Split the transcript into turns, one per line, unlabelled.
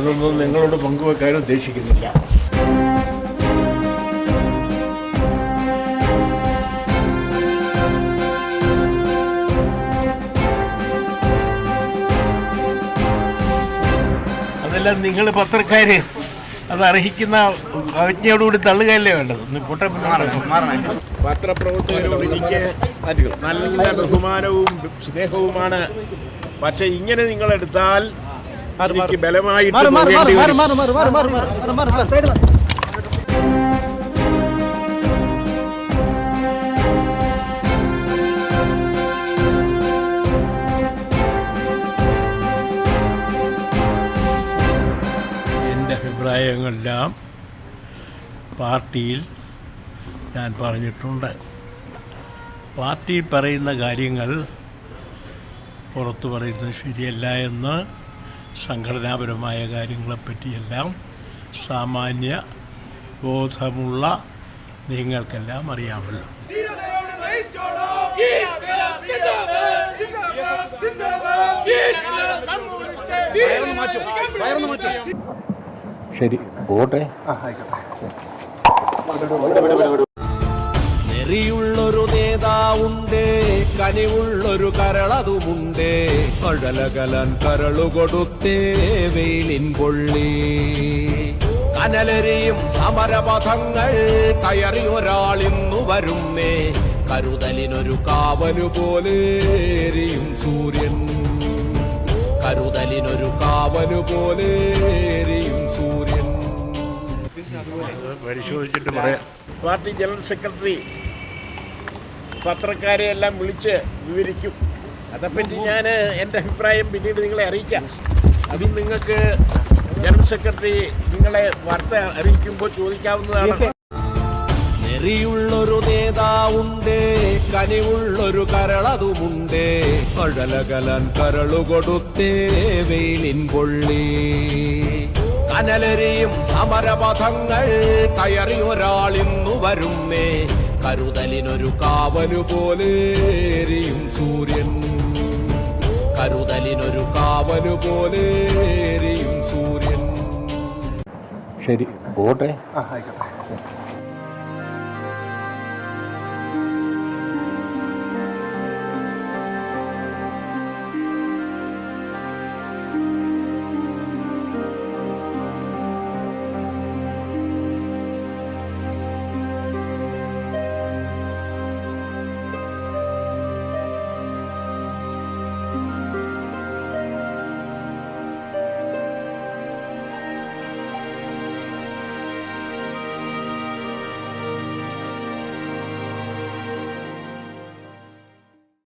അതൊന്നും നിങ്ങളോട് പങ്കുവെക്കാൻ ഉദ്ദേശിക്കുന്നില്ല. അതെല്ലാം നിങ്ങൾ പത്രക്കാര് അത് അർഹിക്കുന്ന അവജ്ഞയോടുകൂടി തള്ളുകയല്ലേ വേണ്ടത്? പത്രപ്രവർത്തകരോട് എനിക്ക് നല്ല ബഹുമാനവും സ്നേഹവുമാണ്. പക്ഷെ ഇങ്ങനെ നിങ്ങൾ എടുത്താൽ എനിക്ക് ബലമായിട്ട് പോകേണ്ടി വരും. എന്റെ അഭിപ്രായങ്ങളെല്ലാം പാർട്ടിയിൽ ഞാൻ പറഞ്ഞിട്ടുണ്ട്. പാർട്ടി പറയുന്ന കാര്യങ്ങൾ പുറത്തു പറയുന്നത് ശരിയല്ല എന്ന് സംഘടനാപരമായ കാര്യങ്ങളെപ്പറ്റിയെല്ലാം സാമാന്യ ബോധമുള്ള നിങ്ങൾക്കെല്ലാം അറിയാമല്ലോ. ശരി പോട്ടെ.
നെറിയുള്ളൊരു നേതാവുണ്ട് കനിവുള്ളൊരു കരളതുമുണ്ടേ. കഴലകലൻ കരളു കൊടുത്തേ വെയിലിൻ പൊള്ളി. കനലരെയും സമരപഥങ്ങൾ കയറി ഒരാളിന്നു വരുന്നേ. കരുതലിനൊരു കാവലു പോലെ എരിയും സൂര്യൻ. കരുതലിനൊരു കാവലു പോലെ എരിയും സൂര്യൻ.
പരിശോധിച്ചിട്ട് പറയാം. പാർട്ടി ജനറൽ സെക്രട്ടറി പത്രക്കാരെ എല്ലാം വിളിച്ച് വിവരിക്കും. അതേപ്പറ്റി ഞാൻ എന്റെ അഭിപ്രായം പിന്നീട് നിങ്ങളെ അറിയിക്കാം. അതിൽ നിങ്ങൾക്ക് ജനറൽ സെക്രട്ടറി നിങ്ങളെ വാർത്ത അറിയിക്കുമ്പോൾ ചോദിക്കാവുന്നതാണ്.
നെറിയുള്ളൊരു നേതാവുണ്ട് കനിവുള്ളൊരു കരളതുമുണ്ട്. കഴലകലൻ കരളുകൊടുത്തേ വെയിലിൻ പൊള്ളി. കനലരെയും സമരപഥങ്ങൾ കയറി ഒരാളിന്നു വരുന്നേ. കരുതലിനൊരു കാവലു പോലെ എരിയും സൂര്യൻ. കരുതലിനൊരു കാവലു പോലെ എരിയും സൂര്യൻ.
ശരി പോട്ടെ.